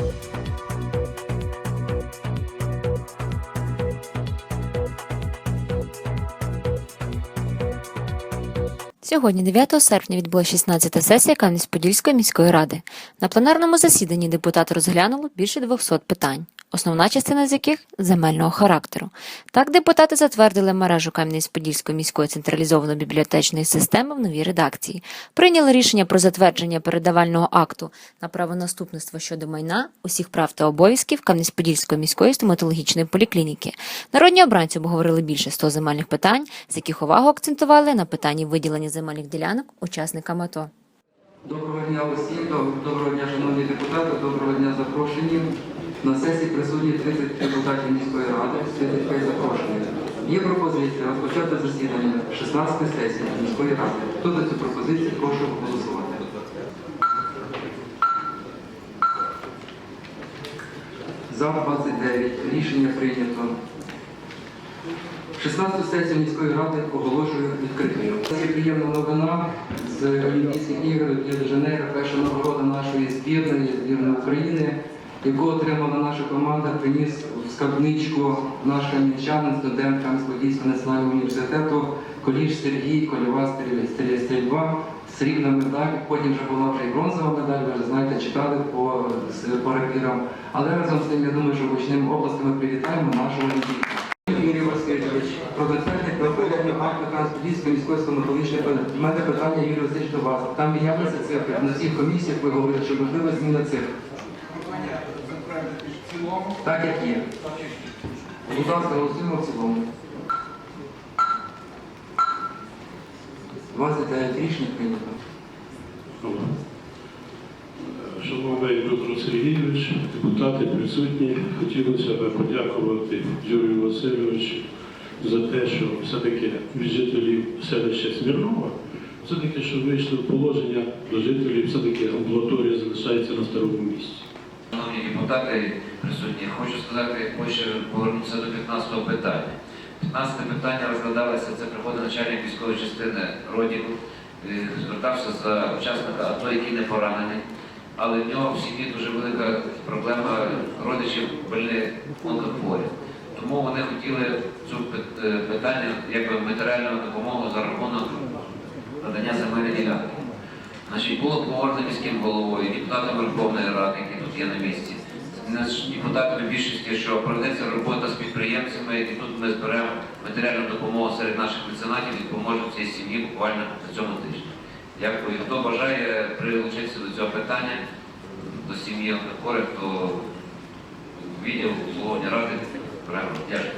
Thank you. Сьогодні, 9 серпня, відбулася 16-та сесія Кам'янець-Подільської міської ради. На пленарному засіданні депутати розглянули більше 200 питань, основна частина з яких земельного характеру. Так, депутати затвердили мережу Кам'янець-Подільської міської централізованої бібліотечної системи в новій редакції, прийняли рішення про затвердження передавального акту на правонаступництво щодо майна, усіх прав та обов'язків Кам'янець-Подільської міської стоматологічної поліклініки. Народні обранці обговорили більше 100 земельних питань, з яких увагу акцентували на питанні виділення земельних ділянок учасникам АТО. Доброго дня усім, доброго дня, шановні депутати, доброго дня запрошені. На сесії присутні 30 депутатів міської ради, 35 запрошені. Є пропозиція розпочати засідання 16 сесії міської ради. Хто за цю пропозицію, прошу голосувати. За 29. Рішення прийнято. 16 сесію міської ради оголошую відкритою. Це приємна новина з Олімпійських ігор Рио-де-Жанейро, перша нагорода нашої збірної збірної України, яку отримала наша команда, приніс в скарбничку наш кам'янчанин, студент Кам'янського національного університету, коліж Сергій, кольова стріль- стріль- стрільба, срібна медаль. Потім вже була вже і бронзова медаль, ви вже знаєте, читали по, по рапірам. Але разом з тим, я думаю, що гучним областями привітаємо нашого олімпійця. Юрій Васильович, про затвердження проходження акту Транспільської міської стоматологічної. У мене питання, Юрій Васильович, до вас. Там мінялися цифри. На всіх комісіях ви говорили, що можлива зміна цифр. Так, як є. Будь ласка, голосуємо в цілому. 29 рішень прийнято. Шановний Петро Сергійович, депутати присутні, хотілося б подякувати Юрію Васильовичу за те, що все-таки від жителів селища Смірнова, все-таки, що вийшло положення до жителів, все-таки амбулаторія залишається на старому місці. Шановні депутати присутні, хочу сказати, хочу повернутися до 15-го питання. 15 питання розглядалося, це приходить начальник військової частини Родіку, е, звертався за учасника АТО, який не поранений, але в нього в сім'ї дуже велика проблема родичів больних онкохворі. Тому вони хотіли цю е, питання якби матеріальну допомогу за рахунок надання земельної ділянки. Значить, було погоджено міським головою, і депутатами Верховної Ради, які тут є на місці, з депутатами більшості, що проведеться робота з підприємцями, і тут ми зберемо матеріальну допомогу серед наших меценатів і поможемо цій сім'ї буквально на цьому тижні. Дякую. Хто бажає прилучитися до цього питання, до сім'ї онкохворих, то відділ обслуговування ради беремо. Дякую.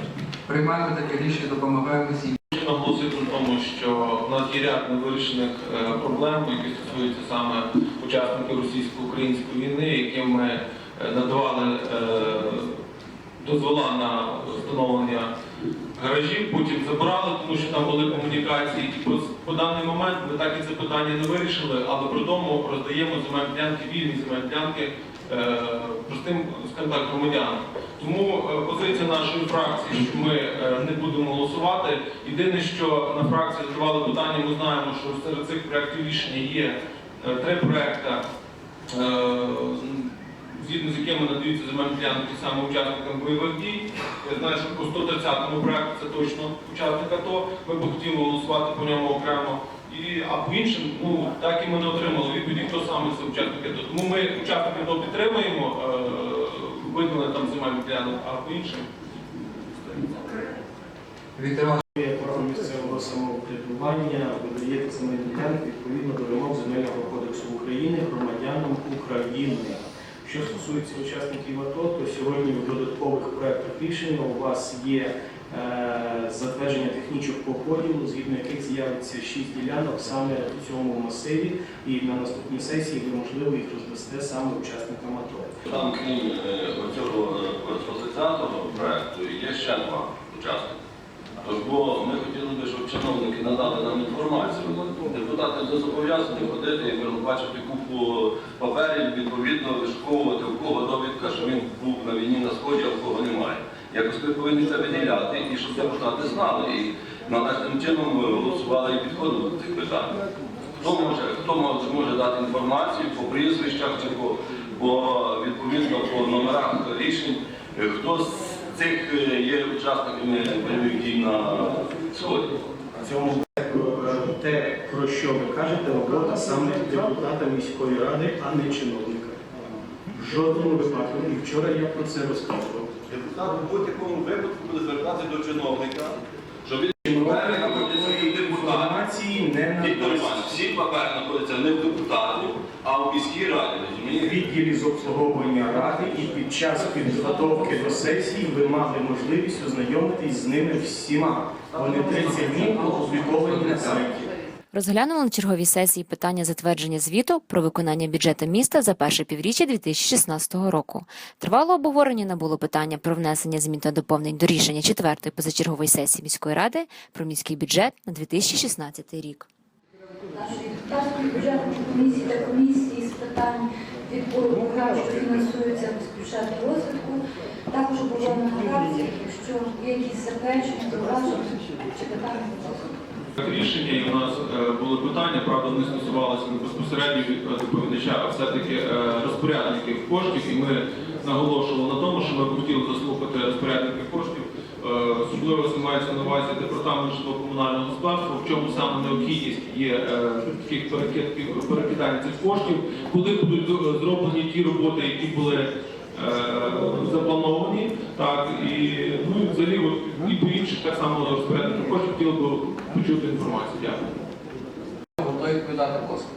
Приймаємо таке рішення, допомагаємо всім. Хочу наголосити на тому, що в нас є ряд невирішених е, проблем, які стосуються саме учасників російсько-української війни, яким ми е, надавали е, дозвола на встановлення гаражів, потім забрали, тому що там були комунікації. І по, по даний момент ми так і це питання не вирішили, але при тому роздаємо земельні ділянки, вільні земельні ділянки простим, скажімо так, громадянам. Тому е, позиція нашої фракції, що ми е, не будемо голосувати. Єдине, що на фракції задавали питання, ми знаємо, що серед цих проєктів рішення є е, три проекти, е, згідно з якими надаються земельні ділянки саме учасникам бойових дій. Я знаю, що по 130-му проекту це точно учасник АТО. Ми б хотіли голосувати по ньому окремо. І, а по іншим, ну так і ми не отримали відповіді, хто саме це учасники АТО. Тому ми учасники АТО підтримуємо, е, виділення там земельних ділянок, а по іншим. Іванович, місцевого самоврядування видає земельні ділянки відповідно до вимог земельного кодексу України громадянам України. Що стосується учасників АТО, то сьогодні в додаткових проєктах рішення у вас є е, затвердження технічних поділу, згідно яких з'явиться шість ділянок саме в цьому масиві, і на наступній сесії ви можливо їх роздасте саме учасникам АТО. Там, крім е, оцього е, 130-го проекту, є ще два учасники. Тож, бо ми хотіли би, щоб чиновники надали нам інформацію. Депутати не зобов'язані ходити і бачити купу паперів, відповідно вишуковувати, у кого довідка, що він був на війні на сході, а у кого немає. Якось ми повинні це виділяти, і щоб депутати знали. І належним чином голосували і підходили до цих питань. Хто може, хто може, дати інформацію по прізвищах чи по, по відповідно по номерах рішень, хто з цих е, є учасниками бойових дій на сході. В те, про що ви кажете, робота саме депутата міської ради, а не чиновника. В жодному випадку. І вчора я про це розказував. Депутат у будь-якому випадку буде звертатися до чиновника, щоб він папери знаходяться у депутатів. Не Віктор. Іванович, всі папери знаходяться не в депутатів, а у міській раді. В розумієте? відділі з обслуговування ради і під час підготовки до сесії ви мали можливість ознайомитись з ними всіма. Вони 30 днів опубліковані на сайті. Розглянули на черговій сесії питання затвердження звіту про виконання бюджету міста за перше півріччя 2016 року. Тривало обговорення набуло питання про внесення змін та доповнень до рішення четвертої позачергової сесії міської ради про міський бюджет на 2016 рік. нашої депутатської та комісії з питань відбору програм, що фінансуються з бюджету розвитку. Також було нагадати, якщо є якісь заперечення, зауваження чи питання. Рішення у нас е, були питання, правда, вони стосувалися не безпосередньо від доповідача, а все-таки е, розпорядників коштів. І ми наголошували на тому, що ми б хотіли заслухати розпорядників коштів. Е, Особливо це мається на увазі департамент житлово-комунального господарства, в чому саме необхідність є таких перекидків- перекидань цих коштів, коли будуть зроблені ті роботи, які були заплановані, так і ну і взагалі от, і по інших так само розпорядників коштів хотіли б почути інформацію. Дякую. Готові відповідати, ласка.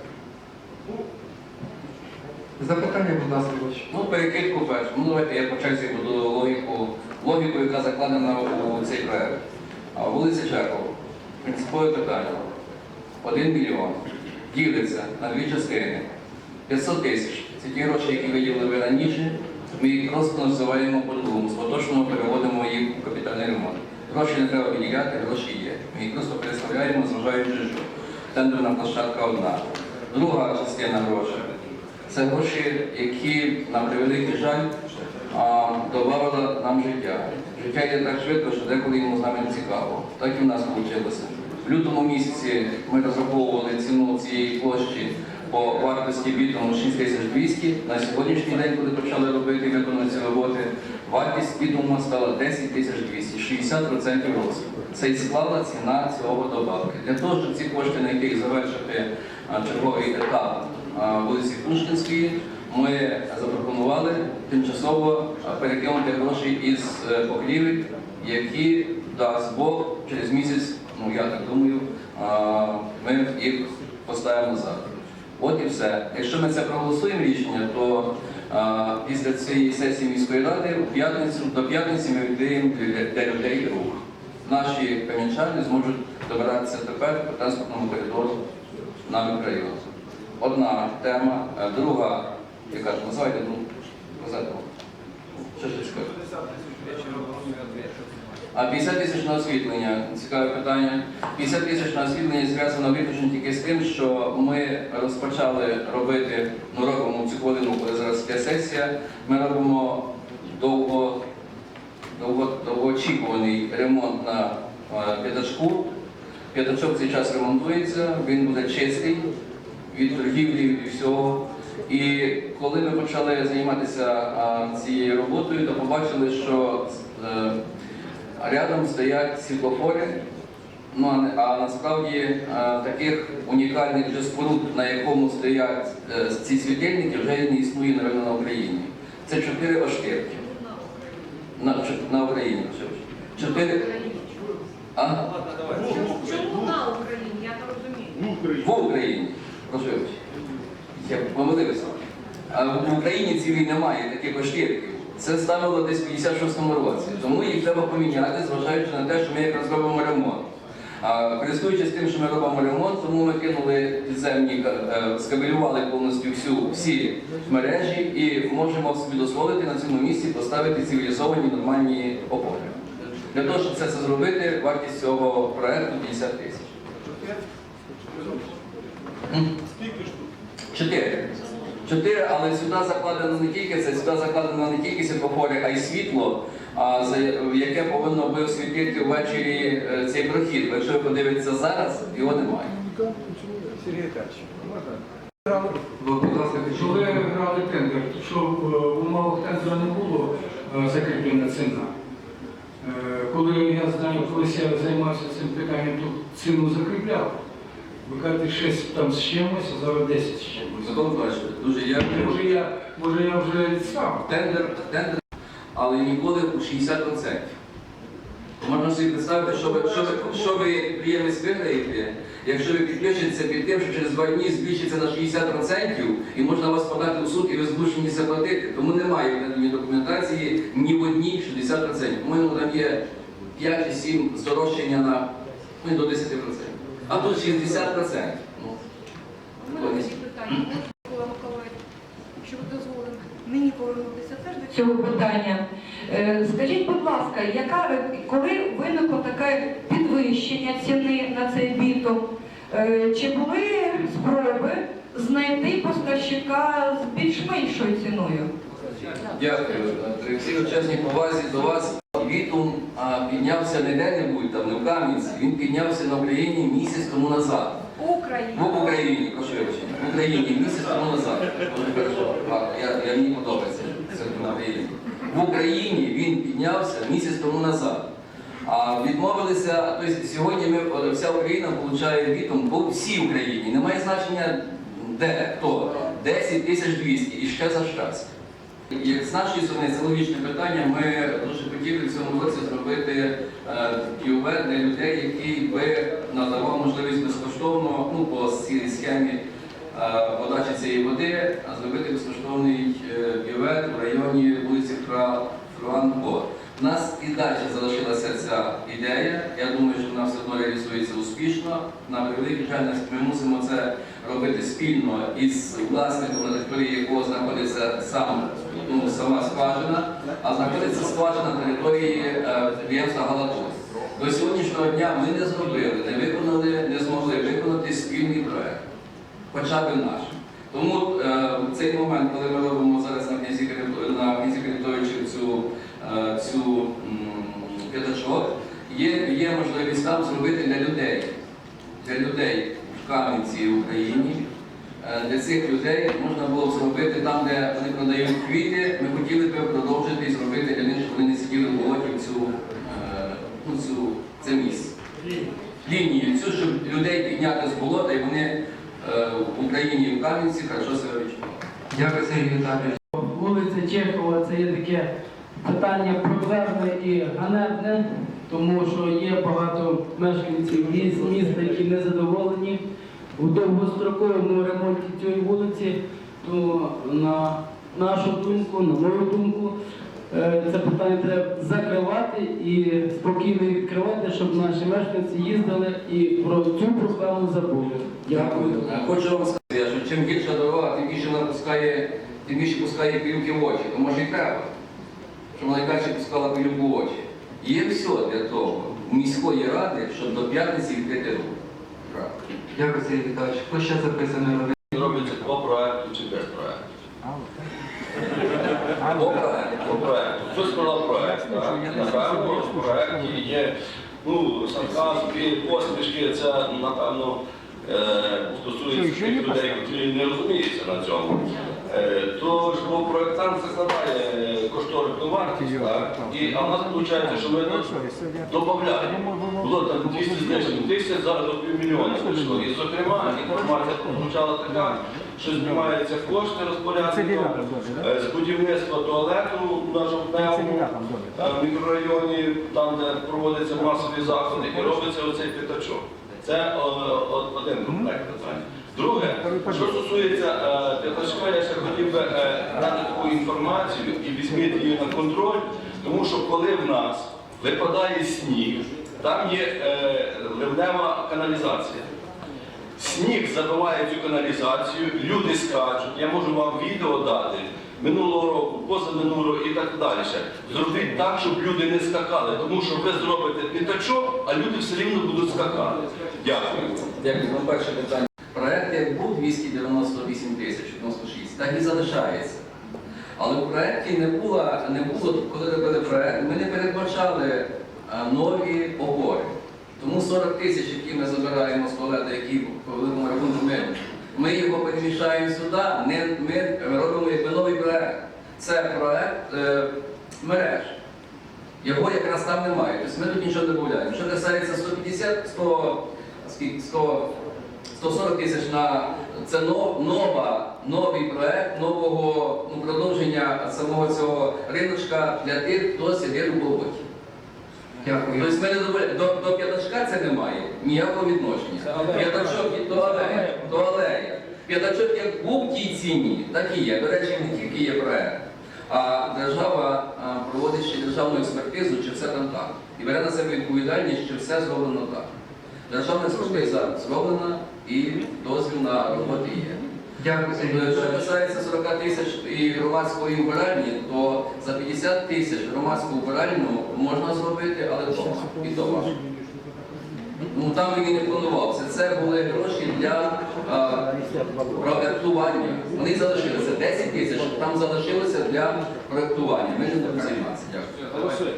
Запитання, будь ласка. Ну, перекидку першу. Ну, давайте я по черзі буду логіку, логіку, яка закладена у цей проект. А, Вулиця Чехова. Принципове питання. Один мільйон. Ділиться на дві частини. 500 тисяч. Це ті гроші, які виділили ви раніше. Ми їх просто називаємо по-другому. З поточного переводимо їх у капітальний ремонт. Гроші не треба виділяти, гроші є. Ми їх просто переставляємо, зважаючи, що тендерна площадка одна. Друга частина грошей. Це гроші, які, на превеликий жаль, а, добавили нам життя. Життя йде так швидко, що деколи йому з нами не цікаво. Так і в нас вийшло. В лютому місяці ми розраховували ціну цієї площі по вартості бітуму 6200. На сьогоднішній день, коли почали робити і виконувати ці роботи, вартість бітуму стала 10 200, 60% росту. Це і склала ціна цього добавки. Для того, щоб ці кошти, на яких завершити черговий етап вулиці Пушкінської, ми запропонували тимчасово перекинути гроші із е, покрівель, які дасть Бог через місяць, ну я так думаю, ми їх поставимо назад. От і все. Якщо ми це проголосуємо рішення, то а, після цієї сесії міської ради у п'ятницю до п'ятниці ми відкриємо для, людей рух. Наші кам'янчани зможуть добиратися тепер по транспортному коридору на мікрорайон. Одна тема, Е, друга, яка ж називайте, ну, казати. Що ж? А 50 тисяч на освітлення, цікаве питання. 50 тисяч на освітлення зв'язано виключно тільки з тим, що ми розпочали робити, ну робимо цю хвилину, коли зараз є сесія, ми робимо довго, довго, довгоочікуваний ремонт на е, п'ятачку. П'ятачок цей час ремонтується, він буде чистий від торгівлі від всього. І коли ми почали займатися а, цією роботою, то побачили, що е, рядом стоять світлофори, ну, а, не- а насправді е, таких унікальних вже споруд, на якому стоять е, ці світильники, вже не існує, напевно, на Україні. Це чотири оштирки. На, на Україні. Чотири. А? Чому на Україні? Я не розумію. В Україні. Прошу. Я помилився. В Україні цілій немає таких оштірків. Це ставило десь в 56-му році. Тому їх треба поміняти, зважаючи на те, що ми якраз робимо ремонт. А, користуючись тим, що ми робимо ремонт, тому ми кинули підземні, е, скабелювали повністю всю, всі мережі і можемо собі дозволити на цьому місці поставити цивілізовані нормальні опори. Для того, щоб це, зробити, вартість цього проекту 50 тисяч. М? Чотири. Чотири, але сюди закладено не тільки це, сюди закладено не тільки світлофори, а й світло, а, за яке повинно би освітити ввечері е, цей прохід. Якщо ви подивитеся зараз, його немає. Будь ласка, Що ви грали тендер, що е, в умовах тендера не було е, закріплена ціна. Коли я знаю, колись я займався цим питанням, то ціну закріпляв. Ви кажете, 6 там з чимось, а зараз 10 з чимось. Микола Миколаївич, дуже я Може я, може я вже сам. тендер, тендер, але ніколи у 60%. Можна собі представити, що ви, що ви, що ви як підприємець виграєте, якщо ви підключитеся під тим, що через два дні збільшиться на 60% і можна вас подати у суд, і ви змушені це платити. Тому немає в наданій документації ні в одній 60%. По-моєму, там є 5 чи 7 здорожчання на ну, до 10%. А тут 60%. Ну, У мене такі питання. Микола Миколаївич, якщо ви дозволите мені повернутися теж до цього питання. Е, Скажіть, будь ласка, яка, коли виникло таке підвищення ціни на цей бітум, е, чи були спроби знайти поставщика з більш меншою ціною? Дякую. При всій чесній повазі до вас. Вітум піднявся не де-небудь, там, не в Кам'янці, він піднявся на Україні місяць тому назад. Україні. Ну, в Україні, прошу вибачення. В Україні місяць тому назад. Я, я, мені подобається. Це в Україні. В Україні він піднявся місяць тому назад. А відмовилися, тобто сьогодні ми, вся Україна отримує вітом по всій Україні. Немає значення де, хто. 10 тисяч 200 і ще за щас. Як з нашої сторони це логічне питання, ми дуже хотіли в цьому році зробити е, для людей, які би надавав можливість безкоштовно, ну по цій схемі е, подачі цієї води, зробити безкоштовний е, в районі вулиці Фра Фруанко. У нас і далі залишилася ця ідея. Я думаю, що вона все одно реалізується успішно. На превеликий жаль, ми мусимо це робити спільно із власником, на території якого знаходиться сам ну, сама скважина, а знаходиться скважина на території е, підприємства До сьогоднішнього дня ми не зробили, не виконали, не змогли виконати спільний проект, хоча б наш. Тому е, цей момент, коли ми робимо зараз на кінці на цю, е, п'ятачок, є, є можливість там зробити для людей, для людей в Кам'янці в Україні. Е, Для цих людей можна було б зробити там, де вони продають квіти. Ми хотіли б продовжити і зробити для них, щоб вони не сиділи в болоті в цю, е, ну, цю, це місце. Лінію цю, щоб людей підняти з болота і вони е, в Україні і в Кам'янці хорошо себе відчували. Дякую, Сергій Віталійович. Вулиця Чехова це є таке питання проблемне і ганебне, тому що є багато мешканців міст, міста, які не задоволені у довгостроковому ремонті цієї вулиці. То на нашу думку, на мою думку, е, це питання треба закривати і спокійно відкривати, щоб наші мешканці їздили і про цю проблему забули. Дякую. Е, Хочу вам сказати, що чим більша дорога, тим більше вона пускає, тим більше пускає пилюки в очі. То може і треба, вона найкраще пускала пилюку очі. Є все для того у міської ради, щоб до п'ятниці відкрити руку. Дякую, Сергій Віталійович. Хто ще записаний? Робиться по проекту чи без проекту? По проекту. По проекту. Хтось продав проект, так? Напевно, в проекті є ну, сарказм, посмішки, це, напевно, е, стосується тих людей, які не розуміються на цьому. Е, То ж бо проєктант закладає е, кошторисну вартість, так? І, а в нас виходить, що ми додаємо. Було там 200 з лишнім тисяч, зараз до півмільйона вийшло. І, зокрема, інформація прозвучала така, що знімаються кошти розпорядником е, з будівництва туалету на жовтневому е, мікрорайоні, там, де проводяться масові заходи, і робиться оцей п'ятачок. Це один комплект питань. Друге, що стосується е, п'ятачка, я ще хотів би е, дати таку інформацію і візьміть її на контроль, тому що коли в нас випадає сніг, там є е, ливнева каналізація. Сніг забиває цю каналізацію, люди скачуть, я можу вам відео дати минулого року, позаминулого і так далі. Зробіть так, щоб люди не скакали, тому що ви зробите п'ятачок, а люди все рівно будуть скакати. Дякую. Дякую. Ну, перше питання. Як був 298 тисяч 96, так і залишається. Але в проєкті не було, не було, коли робили проєкт, ми не передбачали нові опори. Тому 40 тисяч, які ми забираємо з туалету, які по великому рахунку ми ми його переміщаємо сюди, не, ми робимо якби новий проект. Це проект е, мереж. Його якраз там немає. Тобто ми тут нічого не додаємо. Що касається 150, 100, скільки, 100, 140 тисяч на це нова, новий проект нового ну, продовження самого цього риночка для тих, хто сидить у болоті. Дякую. Тобто ми не добавляємо. до, до п'ятачка це немає ніякого відношення. П'ятачок і до алеї. До алеї. П'ятачок як був в тій ціні, так і є. До речі, не тільки є проект, а держава проводить ще державну експертизу, чи все там так. І бере на себе відповідальність, чи все зроблено так. Державна експертиза зроблена і дозвіл на роботи є. Дякую, Сергій. Що касається 40 тисяч і громадської вбиральні, то за 50 тисяч громадську вбиральню можна зробити, але вдома. І вдома. Ну там він не планувався. Це були гроші для проектування. Вони залишилися 10 тисяч, там залишилося для проектування. Ми не будемо займатися. Дякую.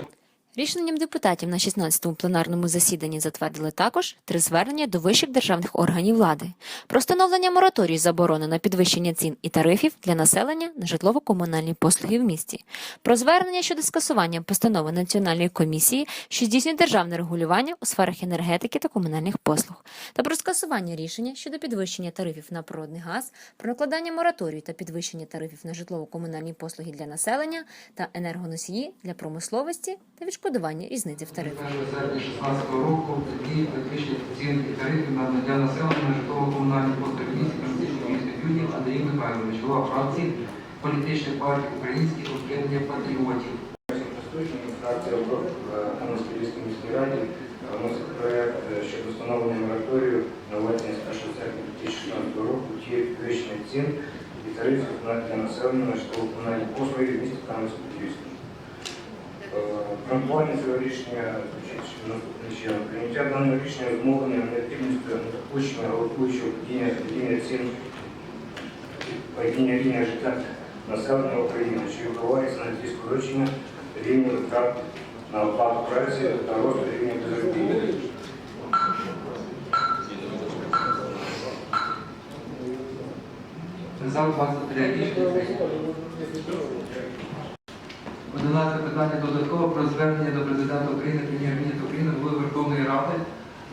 Рішенням депутатів на 16-му пленарному засіданні затвердили також три звернення до вищих державних органів влади. Про встановлення мораторію заборони на підвищення цін і тарифів для населення на житлово-комунальні послуги в місті, про звернення щодо скасування постанови Національної комісії, що здійснює державне регулювання у сферах енергетики та комунальних послуг, та про скасування рішення щодо підвищення тарифів на природний газ, про накладання мораторію та підвищення тарифів на житлово-комунальні послуги для населення та енергоносії для промисловості та відшкодування різниці в тарифах. 1 серпня 2016 року дії підвищення цін і тарифів на надання населення житлово-комунальні послуги в місті Французького міста Юні Андрій Михайлович, голова фракції політичних партій Українських об'єднання патріотів. Фракція на Москвівській міській раді вносить проект е, щодо встановлення мораторію на введення з 1 серпня 2016 року ті підвищення цін і тарифів для населення на житлово-комунальні послуги в місті Кам'янець-Подільському. Е, цього рішення наступним чином. Прийняття даного рішення зумовлене необхідністю недопущення галопуючого падіння падіння цін падіння рівня життя населення України, що відбувається на тлі скорочення рівня витрат на оплату праці та росту рівня безробіття. За 23 рішення. 11 питання додатково про звернення до президента України, прем'єр-міністра України, голови Верховної Ради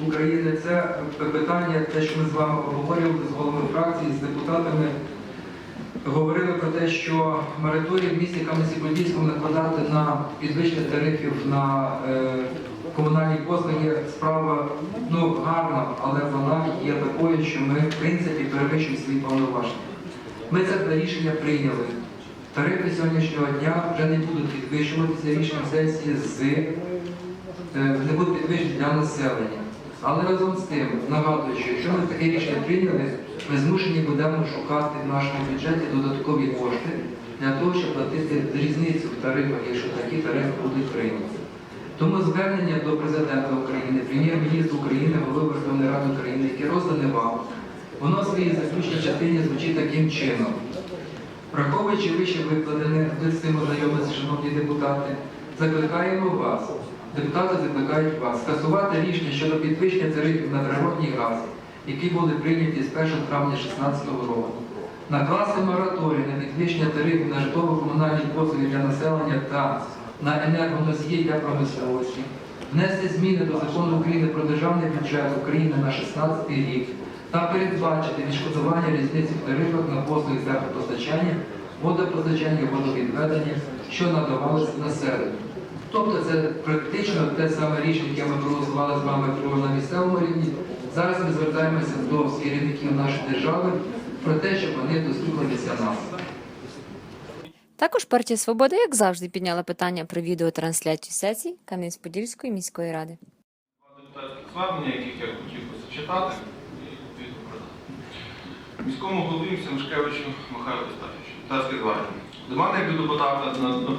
України. Це питання, те, що ми з вами обговорювали з головами фракції, з депутатами. Говорили про те, що мораторій в місті Кам'янці-Подільському накладати на підвищення тарифів на е, комунальні послуги справа ну, гарна, але вона є такою, що ми в принципі перевищуємо свої повноваження. Ми це рішення прийняли. Тарифи сьогоднішнього дня вже не будуть підвищуватися рішенням сесії з е, не будуть підвищені для населення. Але разом з тим нагадую, що якщо ми таке рішення прийняли, ми змушені будемо шукати в нашому бюджеті додаткові кошти для того, щоб платити різницю в тарифах, якщо такі тарифи будуть прийняті. Тому звернення до президента України, прем'єр-міністра України, голови Верховної Ради України, яке роздане вам, воно в своїй заключній частині звучить таким чином. Враховуючи вище викладене, ви з цим ознайомилися, шановні депутати, закликаємо вас, депутати закликають вас скасувати рішення щодо підвищення тарифів на природній газ, які були прийняті з 1 травня 2016 року. Накласти мораторій на підвищення тарифів на житлово-комунальні послуги для населення та на енергоносії для промисловості, внести зміни до закону України про державний бюджет України на 2016 рік та передбачити відшкодування різниці в тарифах на послуги теплопостачання, водопостачання, водовідведення, що надавалося населенню. Тобто це практично те саме рішення, яке ми проголосували з вами про на місцевому рівні. Зараз ми звертаємося до керівників нашої держави про те, щоб вони дослухалися нас. Також партія Свобода, як завжди, підняла питання про відеотрансляцію сесій Кам'янець-Подільської міської ради. депутатських звернення, яких я хотів би зачитати. Міському голові Семшкевичу Михайлу Остафовичу. Депутатське звернення. До мене як до депутата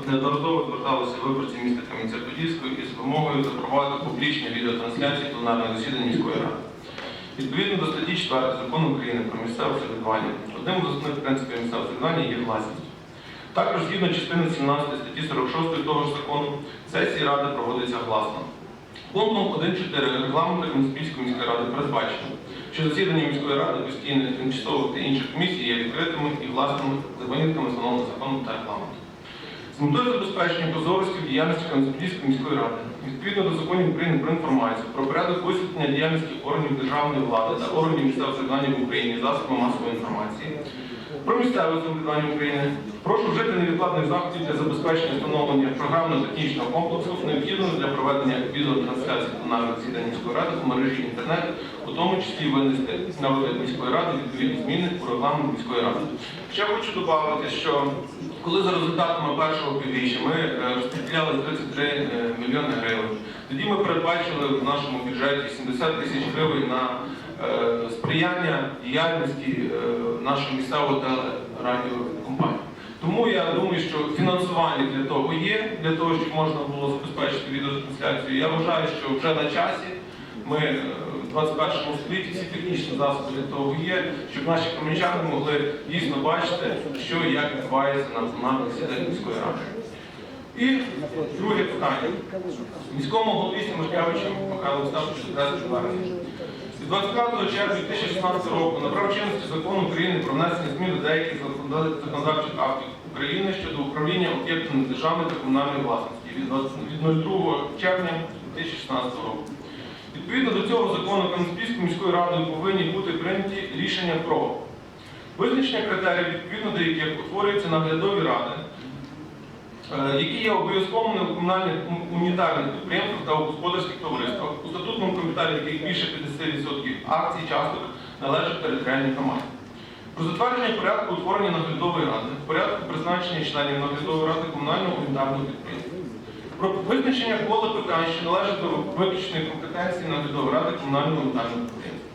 неодноразово зверталися виборці міста Кам'янця-Подільського із вимогою запровадити публічні відеотрансляції пленарного засідання міської ради. Відповідно до статті 4 закону України про місцеве самоврядування, одним з основних принципів місцевого самоврядування є власність. Також згідно частини 17 статті 46 того ж закону, сесії ради проводяться гласно. Пунктом 1.4 регламенту Кам'янської міської ради передбачено, що засідання міської ради постійних, тимчасових та інших комісій є відкритими і власними за винятками встановлених законом та регламентом. З метою забезпечення прозорості діяльності Кам'янської міської ради, відповідно до законів України про інформацію, про порядок висвітлення діяльності органів державної влади та органів місцевого самоврядування в Україні засобами масової інформації, про місцеве самоврядування України, прошу вжити невідкладних заходів для забезпечення встановлення програмно-технічного комплексу, необхідного для проведення відеотрансляції пленарних засідань міської ради в мережі інтернет, у тому числі винести на розгляд міської ради відповідні зміни у регламент міської ради. Ще хочу додати, що коли за результатами першого півріччя ми е, розподіляли 33 е, мільйони гривень, тоді ми передбачили в нашому бюджеті 70 тисяч гривень на сприяння діяльності е, нашої місцевої телерадіокомпанії. Тому я думаю, що фінансування для того є, для того, щоб можна було забезпечити відеотрансляцію. Я вважаю, що вже на часі ми е, в 21 столітті всі технічні засоби для того є, щоб наші кам'янчани могли дійсно бачити, що і як відбувається на пленарних засіданнях міської ради. І друге питання. Міському голові Сімашкевичу Михайло Остаповичу 13 вересня. Від 25 червня 2016 року набрав чинності закон України про внесення змін до деяких законодавчих актів України щодо управління об'єктами державної та комунальної власності від 20 02 червня 2016 року. Відповідно до цього закону Кам'янської міською радою повинні бути прийняті рішення про визначення критеріїв, відповідно до яких утворюються наглядові ради, е, які є обов'язковими у комунальних унітарних підприємствах та у господарських товариствах, капіталі яких більше 50% акцій часток належать територіальній громаді. Про затвердження порядку утворення наглядової ради, порядку призначення членів наглядової ради комунального унітарного підприємства. Про визначення кола питань, що належать до виключної компетенції наглядової ради комунального унітарного підприємства.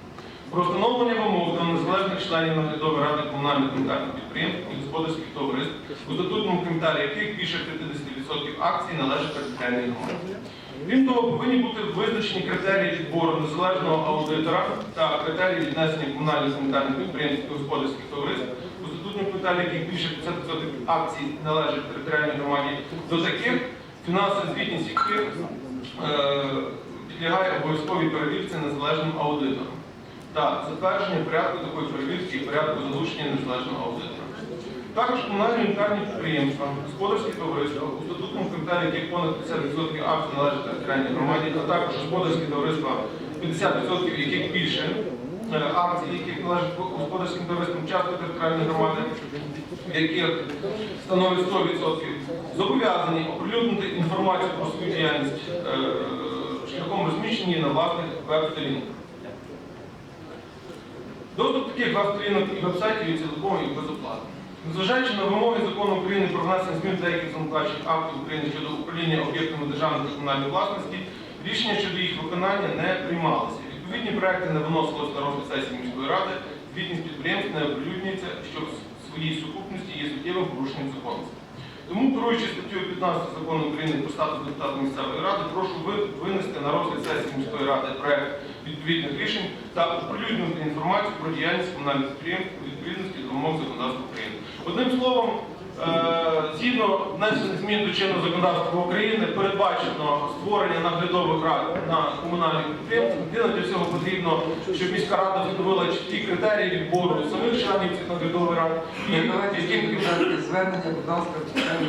Про встановлення вимог до незалежних членів наглядової ради комунальних унітарних підприємств і господарських товариств, у статутному коментарі яких більше 50% акцій належать територіальній громаді. Крім того, повинні бути визначені критерії відбору незалежного аудитора та критерії віднесення комунальних унітарних підприємств господарських товариств, у статутному коментарі яких більше 50% акцій належать територіальній громаді, до таких фінансова звітність яких е, підлягає обов'язковій перевірці незалежним аудитором та затвердження порядку такої перевірки і порядку залучення незалежного аудитора. Також комунальні унітарні підприємства, господарські товариства, у статутному капіталі яких понад 50% акцій належать територіальній громаді, а також господарські товариства, 50% яких більше е, акцій, яких належать господарським товариствам часто територіальної громади, яких становить 100%, зобов'язані оприлюднити інформацію про свою діяльність е, шляхом розміщення на власних веб-сторінках. Доступ таких веб-сторінок і веб-сайтів є цілковий і безоплатний. Незважаючи на вимоги закону України про внесення змін деяких законодавчих актів України щодо управління об'єктами державної та комунальної власності, рішення щодо їх виконання не приймалися. Відповідні проекти не виносилися на розгляд сесії міської ради, звітність підприємств не оприлюднюється, що в своїй сукупності є суттєвим порушенням законності. Тому, керуючись статтею 15 закону України про статус депутата місцевої ради, прошу винести на розгляд сесії міської ради проект відповідних рішень та оприлюднити інформацію про діяльність комунальних підприємств у відповідності до вимог законодавства України. Одним словом, е, згідно внесених змін до чинного законодавства України передбачено створення наглядових рад на комунальних підприємствах. Єдине для цього потрібно, щоб міська рада встановила чіткі критерії відбору самих членів цих наглядових рад і яким звернення, будь ласка,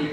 їх